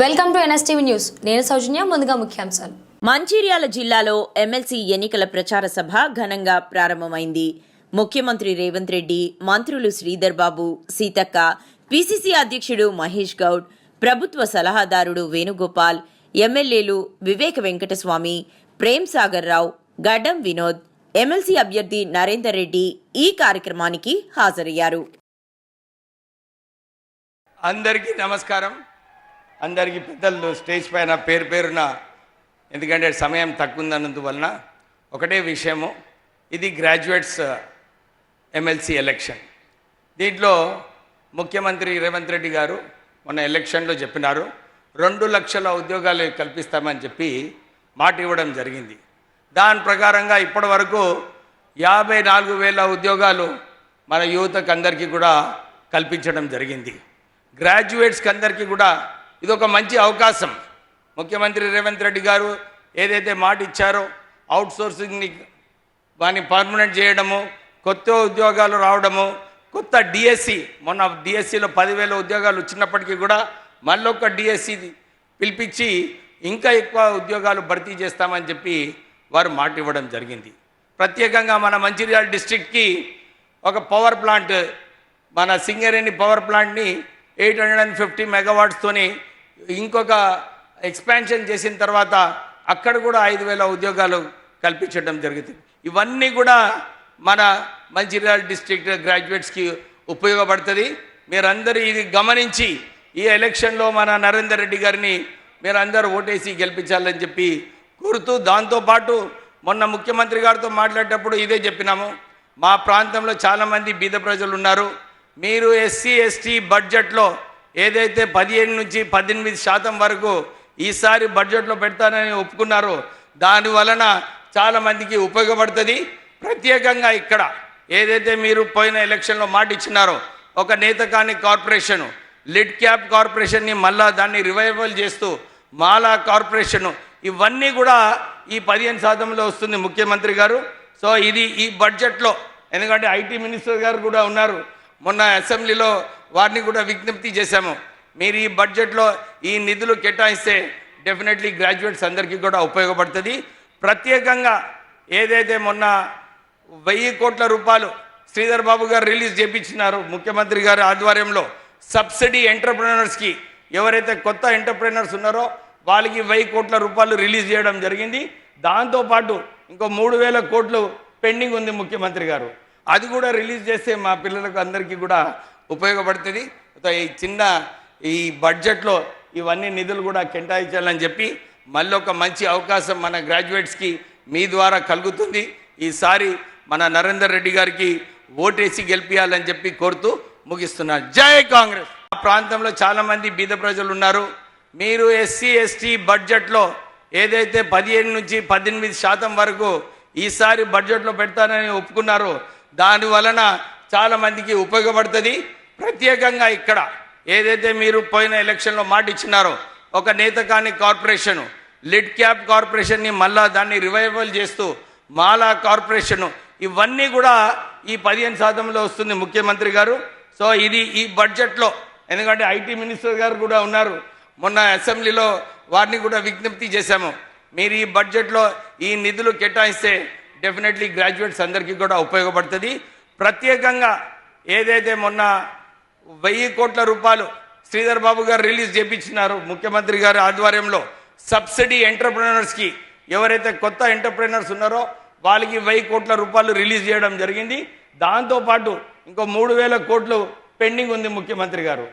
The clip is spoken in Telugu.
Welcome to NSTV news. నేను సౌజన్య ముందుగా ముఖ్యాంశాలు. మంచిర్యాల జిల్లాలో ఎమ్మెల్సీ ఎన్నికల ప్రచార సభ ఘనంగా ప్రారంభమైంది. ముఖ్యమంత్రి రేవంత్ రెడ్డి మంత్రులు శ్రీధర్ బాబు సీతక్క పిసిసి అధ్యక్షుడు మహేష్ గౌడ్ ప్రభుత్వ సలహాదారుడు వేణుగోపాల్ ఎమ్మెల్యేలు వివేక వెంకటస్వామి ప్రేమ్ సాగర్ రావు గడ్డం వినోద్ ఎమ్మెల్సీ అభ్యర్థి నరేందర్ రెడ్డి ఈ కార్యక్రమానికి హాజరయ్యారు. అందరికీ నమస్కారం. అందరికీ పెద్దలు స్టేజ్ పైన పేరు పేరున ఎందుకంటే సమయం తక్కువ ఉందన్నందువలన ఒకటే విషయము ఇది గ్రాడ్యుయేట్స్ ఎమ్మెల్సీ ఎలక్షన్. దీంట్లో ముఖ్యమంత్రి రేవంత్ రెడ్డి గారు మొన్న ఎలక్షన్లో చెప్పినారు రెండు లక్షల ఉద్యోగాలు కల్పిస్తామని చెప్పి మాట ఇవ్వడం జరిగింది. దాని ప్రకారంగా ఇప్పటి వరకు యాభై నాలుగు వేల ఉద్యోగాలు మన యువతకు అందరికీ కూడా కల్పించడం జరిగింది. గ్రాడ్యుయేట్స్కి అందరికీ కూడా ఇది ఒక మంచి అవకాశం. ముఖ్యమంత్రి రేవంత్ రెడ్డి గారు ఏదైతే మాట ఇచ్చారో అవుట్ సోర్సింగ్ని వాని పర్మనెంట్ చేయడము కొత్త ఉద్యోగాలు రావడము కొత్త డిఎస్సి మొన్న డిఎస్సిలో పదివేల ఉద్యోగాలు వచ్చినప్పటికీ కూడా మళ్ళొక్క డిఎస్సి పిలిపించి ఇంకా ఎక్కువ ఉద్యోగాలు భర్తీ చేస్తామని చెప్పి వారు మాట ఇవ్వడం జరిగింది. ప్రత్యేకంగా మన మంచిర్యాల డిస్ట్రిక్ట్కి ఒక పవర్ ప్లాంట్ మన సింగరేణి పవర్ ప్లాంట్ని ఎయిట్ హండ్రెడ్ అండ్ ఫిఫ్టీ మెగావాట్స్తోని ఇంకొక ఎక్స్పాన్షన్ చేసిన తర్వాత అక్కడ కూడా ఐదు వేల ఉద్యోగాలు కల్పించడం జరుగుతుంది. ఇవన్నీ కూడా మన మంచిర్యాల డిస్ట్రిక్ట్ గ్రాడ్యుయేట్స్కి ఉపయోగపడుతుంది. మీరందరూ ఇది గమనించి ఈ ఎలక్షన్లో మన నరేందర్ రెడ్డి గారిని మీరందరూ ఓటేసి గెలిపించాలని చెప్పి కోరుతూ దాంతోపాటు మొన్న ముఖ్యమంత్రి గారితో మాట్లాడేటప్పుడు ఇదే చెప్పినాము. మా ప్రాంతంలో చాలామంది బీద ప్రజలు ఉన్నారు. మీరు ఎస్సీ ఎస్టీ బడ్జెట్లో ఏదైతే పదిహేను నుంచి పద్దెనిమిది శాతం వరకు ఈసారి బడ్జెట్లో పెడతానని ఒప్పుకున్నారో దాని వలన చాలామందికి ఉపయోగపడుతుంది. ప్రత్యేకంగా ఇక్కడ ఏదైతే మీరు పోయిన ఎలక్షన్లో మాట ఇచ్చినారో ఒక నేతకాని కార్పొరేషను లిడ్ క్యాప్ కార్పొరేషన్ని మళ్ళా దాన్ని రివైవల్ చేస్తూ మాలా కార్పొరేషను ఇవన్నీ కూడా ఈ పదిహేను శాతంలో వస్తుంది ముఖ్యమంత్రి గారు. సో ఇది ఈ బడ్జెట్లో ఎందుకంటే ఐటీ మినిస్టర్ గారు కూడా ఉన్నారు. మొన్న అసెంబ్లీలో వారిని కూడా విజ్ఞప్తి చేశాము. మీరు ఈ బడ్జెట్లో ఈ నిధులు కేటాయిస్తే డెఫినెట్లీ గ్రాడ్యుయేట్స్ అందరికీ కూడా ఉపయోగపడుతుంది. ప్రత్యేకంగా ఏదైతే మొన్న వెయ్యి కోట్ల రూపాయలు శ్రీధర్ బాబు గారు రిలీజ్ చేయించినారు ముఖ్యమంత్రి గారి ఆధ్వర్యంలో సబ్సిడీ ఎంటర్ప్రినర్స్కి ఎవరైతే కొత్త ఎంటర్ప్రినర్స్ ఉన్నారో వాళ్ళకి వెయ్యి కోట్ల రూపాయలు రిలీజ్ చేయడం జరిగింది. దాంతోపాటు ఇంకో మూడు వేల కోట్లు పెండింగ్ ఉంది ముఖ్యమంత్రి గారు. అది కూడా రిలీజ్ చేస్తే మా పిల్లలకు అందరికీ కూడా ఉపయోగపడుతుంది. ఈ చిన్న ఈ బడ్జెట్లో ఇవన్నీ నిధులు కూడా కేటాయించాలని చెప్పి మళ్ళీ ఒక మంచి అవకాశం మన గ్రాడ్యుయేట్స్కి మీ ద్వారా కలుగుతుంది. ఈసారి మన నరేందర్ రెడ్డి గారికి ఓటేసి గెలిపించాలని చెప్పి కోరుతూ ముగిస్తున్నాను జై కాంగ్రెస్! ఆ ప్రాంతంలో చాలామంది బీద ప్రజలు ఉన్నారు. మీరు ఎస్సీ ఎస్టీ బడ్జెట్లో ఏదైతే పదిహేను నుంచి పద్దెనిమిది శాతం వరకు ఈసారి బడ్జెట్లో పెడతానని ఒప్పుకున్నారో దాని వలన చాలామందికి ఉపయోగపడుతుంది. ప్రత్యేకంగా ఇక్కడ ఏదైతే మీరు పోయిన ఎలక్షన్లో మాట ఇచ్చినారో ఒక నేతకాని కార్పొరేషను లిడ్ క్యాప్ కార్పొరేషన్ని మళ్ళా దాన్ని రివైవల్ చేస్తూ మాలా కార్పొరేషను ఇవన్నీ కూడా ఈ పదిహేను శాతంలో వస్తుంది ముఖ్యమంత్రి గారు. సో ఇది ఈ బడ్జెట్లో ఎందుకంటే ఐటీ మినిస్టర్ గారు కూడా ఉన్నారు. మొన్న అసెంబ్లీలో వారిని కూడా విజ్ఞప్తి చేశాము. మీరు ఈ బడ్జెట్లో ఈ నిధులు కేటాయిస్తే డెఫినెట్లీ గ్రాడ్యుయేట్స్ అందరికీ కూడా ఉపయోగపడుతుంది. ప్రత్యేకంగా ఏదైతే మొన్న వెయ్యి కోట్ల రూపాయలు శ్రీధర్ బాబు గారు రిలీజ్ చేపించినారు ముఖ్యమంత్రి గారి ఆధ్వర్యంలో సబ్సిడీ ఎంటర్ప్రినర్స్కి ఎవరైతే కొత్త ఎంటర్ప్రినర్స్ ఉన్నారో వాళ్ళకి వెయ్యి కోట్ల రూపాయలు రిలీజ్ చేయడం జరిగింది. దాంతోపాటు ఇంకో మూడు వేల కోట్లు పెండింగ్ ఉంది ముఖ్యమంత్రి గారు.